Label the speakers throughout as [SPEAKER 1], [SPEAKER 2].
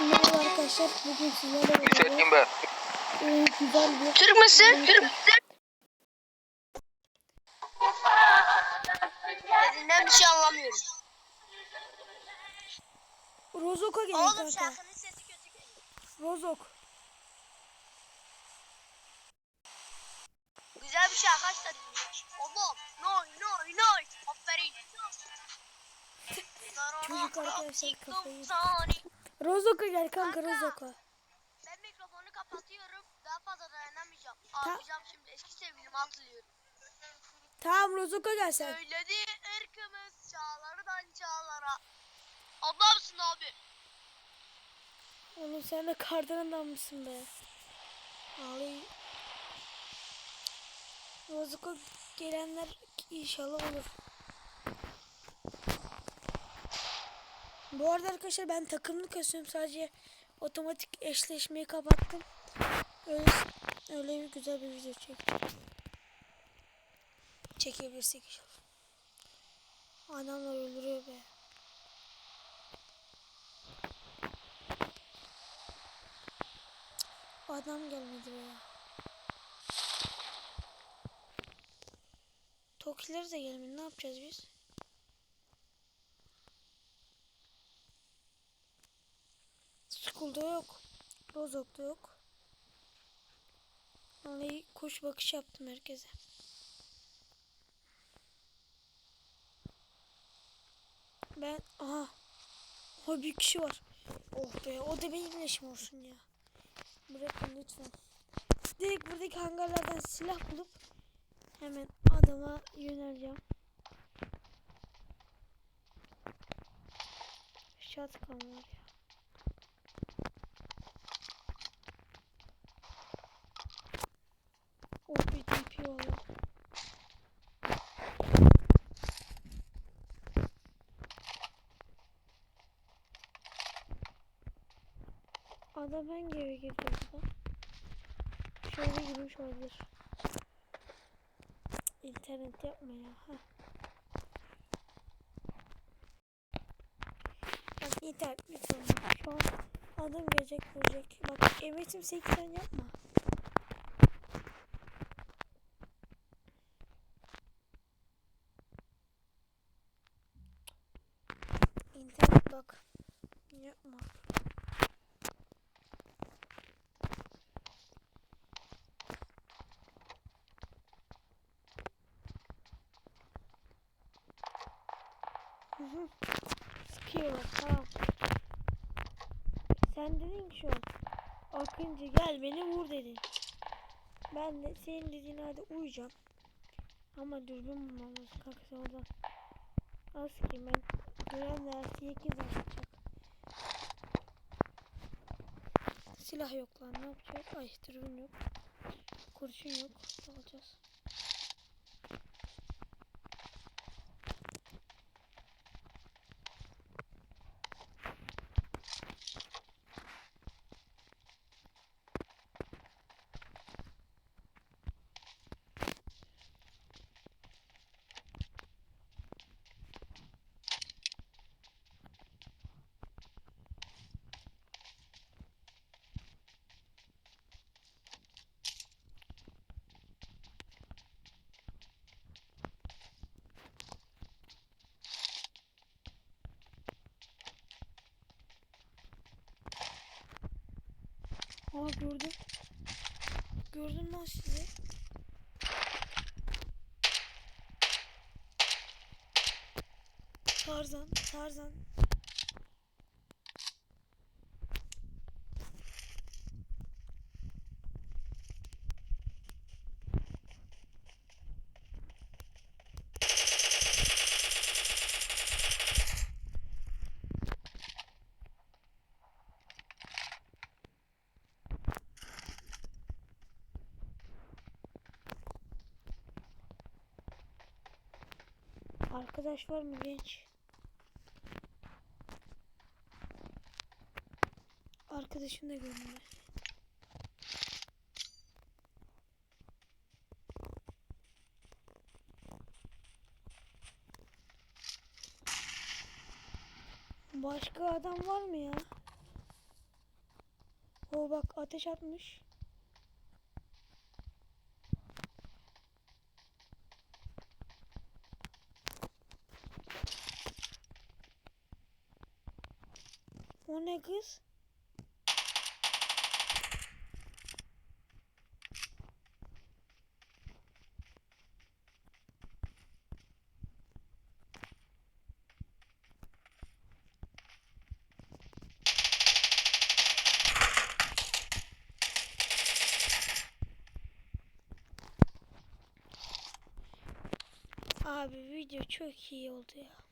[SPEAKER 1] Merhaba arkadaşlar. Bugün sizlerle beraber
[SPEAKER 2] Hüseyin ben.
[SPEAKER 1] e, güzel bir
[SPEAKER 3] Türk müsün? Türk müsün? Dediğinden bir şey anlamıyorum.
[SPEAKER 1] Rozok'a gelin
[SPEAKER 3] Oğlum
[SPEAKER 1] kanka.
[SPEAKER 3] şarkının sesi kötü geliyor.
[SPEAKER 1] Rozok.
[SPEAKER 3] Güzel bir şarkı aç da dinliyor. Oğlum, noy noy noy. Aferin.
[SPEAKER 1] Çocuk arkadaşlar kafayı Rozok'a gel kanka
[SPEAKER 3] Kanka.
[SPEAKER 1] Rozok'a.
[SPEAKER 3] Ben mikrofonu kapatıyorum. Daha fazla dayanamayacağım.
[SPEAKER 1] Ta-
[SPEAKER 3] Ağlayacağım şimdi. Eski sevgilimi hatırlıyorum.
[SPEAKER 1] Tamam Rozok'a gel sen.
[SPEAKER 3] Söyledi ırkımız çağlardan çağlara. Adamsın abi.
[SPEAKER 1] Oğlum sen de kardan adammışsın be. Ağlayı. Rozok'a gelenler inşallah olur. Bu arada arkadaşlar ben takımlı kasıyorum sadece otomatik eşleşmeyi kapattım. Öyle, öyle bir güzel bir video çektim. Çekebilirsek inşallah. Adamlar öldürüyor be. Adam gelmedi be. Tokileri de gelmedi. Ne yapacağız biz? School'da yok. Rozok'ta yok. Vallahi kuş bakış yaptım herkese. Ben aha. O bir kişi var. Oh be o da benim leşim olsun ya. Bırakın lütfen. Direkt buradaki hangarlardan silah bulup hemen adama yöneleceğim. Shotgun var ya. Oh bir TP valla. Adam hangi eve girdi burada? Şöyle girmiş olabilir. İnternet yapma ya. Heh. Bak internet lütfen. Şu an adam gelecek görecek. Bak emetim 80 yapma. İnternet bak. Yapma. Sıkıyorlar tamam. Sen dedin ki şu an. Akıncı gel beni vur dedin. Ben de senin dediğin halde uyuyacağım. Ama dürbün bulmam lazım kanka oradan. Az ki ben gören dersi 8 açacak. Silah yok lan ne yapacağız? Ay dürbün yok. Kurşun yok. Ne Aa gördüm. Gördüm lan sizi. Tarzan, Tarzan. Arkadaş var mı genç? Arkadaşını da gördüm ben. Başka adam var mı ya? Oo bak ateş atmış. O ne kız? Abi video çok iyi oldu ya.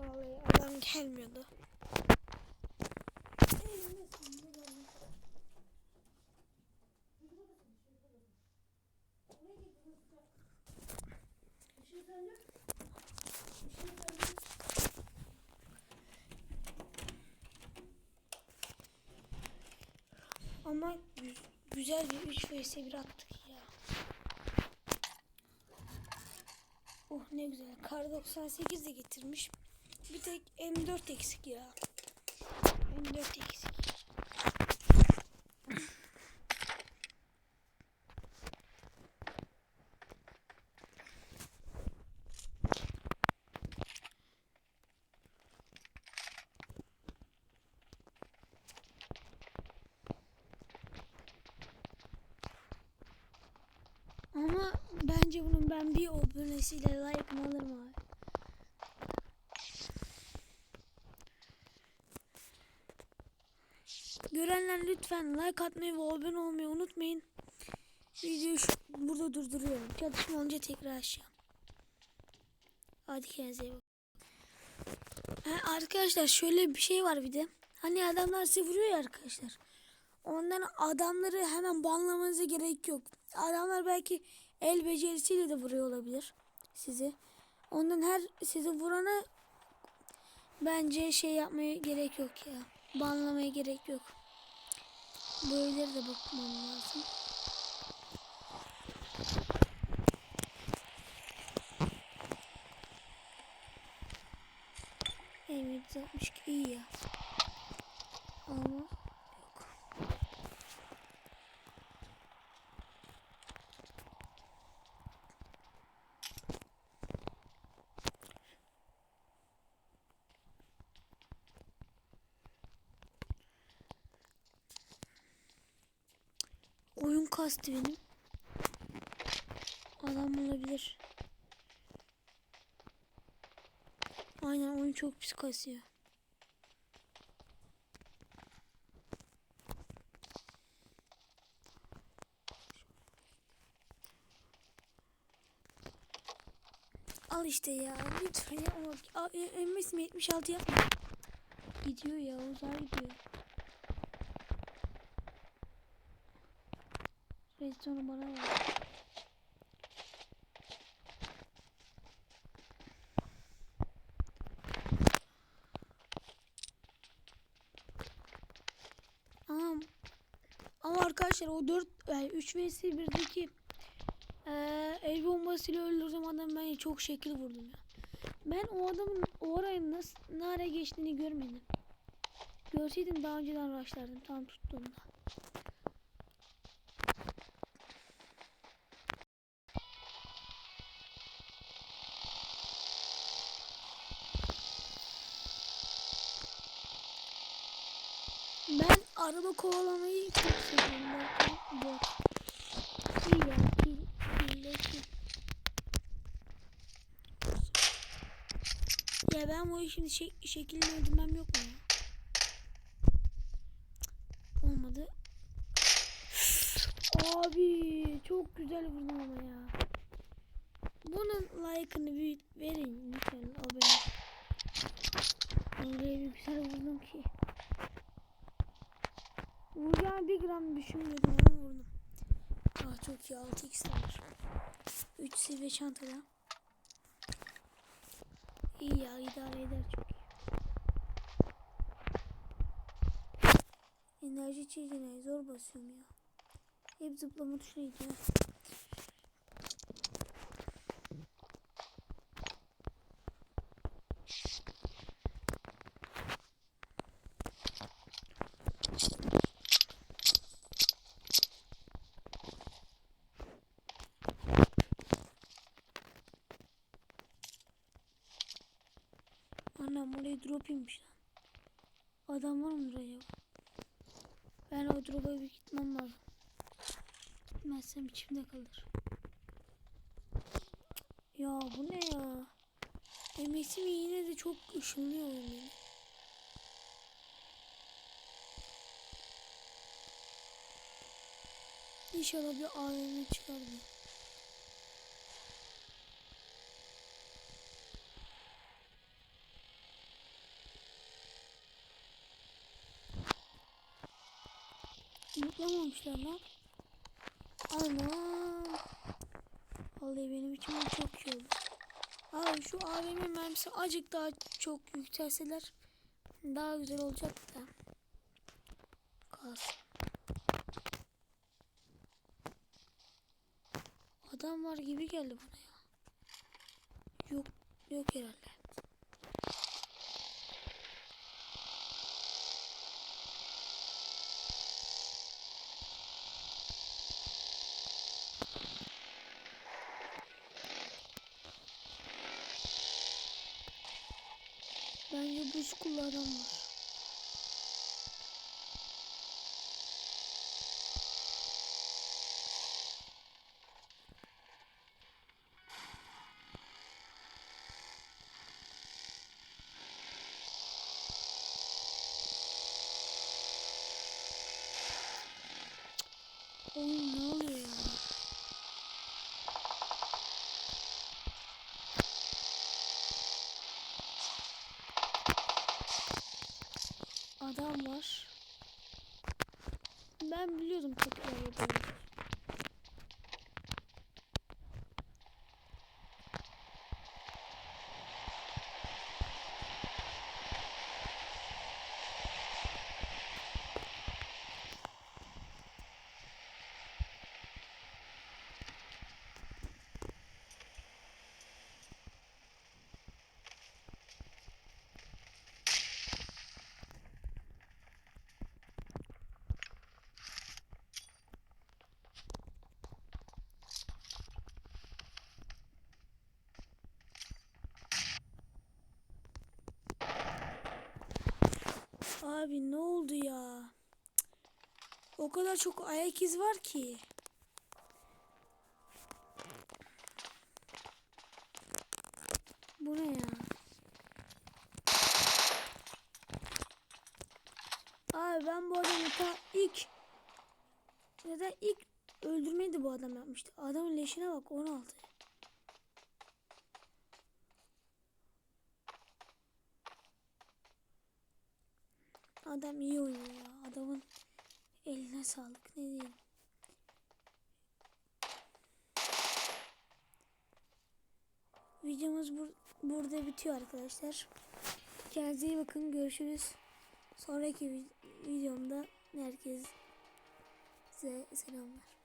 [SPEAKER 1] Vallahi adam gelmiyordu. Ama gü- güzel bir 3 vs 1 attık ya. Oh ne güzel. Kar 98 de getirmiş. Bir tek M4 eksik ya. M4 eksik. Ama bence bunun ben bir abonesiyle like alırım abi. Görenler lütfen like atmayı ve abone olmayı unutmayın. Videoyu şu, burada durduruyorum. Çalışma olunca tekrar açacağım. Hadi kendinize iyi bakın. Arkadaşlar şöyle bir şey var bir de. Hani adamlar size vuruyor ya arkadaşlar. Ondan adamları hemen banlamanıza gerek yok. Adamlar belki el becerisiyle de vuruyor olabilir sizi. Ondan her sizi vurana bence şey yapmaya gerek yok ya. Banlamaya gerek yok. Böyleleri de bakmam lazım. M762 iyi ya. Ama yok. Oyun kastı benim. Adam olabilir. Aynen oyun çok pis kasıyor. Al işte ya. Lütfen MS mi 76 yapma. Gidiyor ya. Uzar gidiyor. Redstone'u bana ver. Ama, ama arkadaşlar o 4 yani 3 vs 1'deki eee el bombasıyla öldürdüğüm adam ben çok şekil vurdum ya. Ben o adamın o araya nasıl ne ara geçtiğini görmedim. Görseydim daha önceden rushlardım tam tuttuğumda. Araba kovalamayı çok seviyorum. Belki bot. Pille pil. Ya ben bu işin şek şeklini öldürmem yok mu ya? Olmadı. Abi çok güzel vurdum ama ya. Bunun like'ını bir verin lütfen abone. Öyle bir güzel vurdum ki. Vuracağını bir gram düşünmüyordum ama vurdum. Ah çok iyi 6x var. 3 seviye çantada. İyi ya idare eder çok iyi. Enerji içeceğine zor basıyorum ya. Hep zıplama tuşuna gidiyor. Drop inmiş lan. Adam var mı acaba? Ben o drop'a bir gitmem lazım. Gitmezsem içimde kalır. Ya bu ne ya? MS'im yine de çok ışınlıyor oyun beni. İnşallah bir AVM çıkar bir. Mutlamamışlar lan. Anam. Vallahi benim için çok iyi oldu. Abi şu AVM mermisi acık daha çok yükselseler daha güzel olacak da. Kalsın. Adam var gibi geldi bana ya. Yok yok herhalde. Adam var. Oğlum ne oluyor ya? Adam var. Ben biliyordum tekrar yapacağım. Abi ne oldu ya? O kadar çok ayak iz var ki. Bu ne ya? Abi ben bu adamı ta ilk neden ilk öldürmeyi bu adam yapmıştı. Adamın leşine bak 16. Adam iyi oynuyor ya. Adamın eline sağlık. Ne diyeyim. Videomuz bur burada bitiyor arkadaşlar. Kendinize iyi bakın. Görüşürüz. Sonraki vi- videomda herkese selamlar.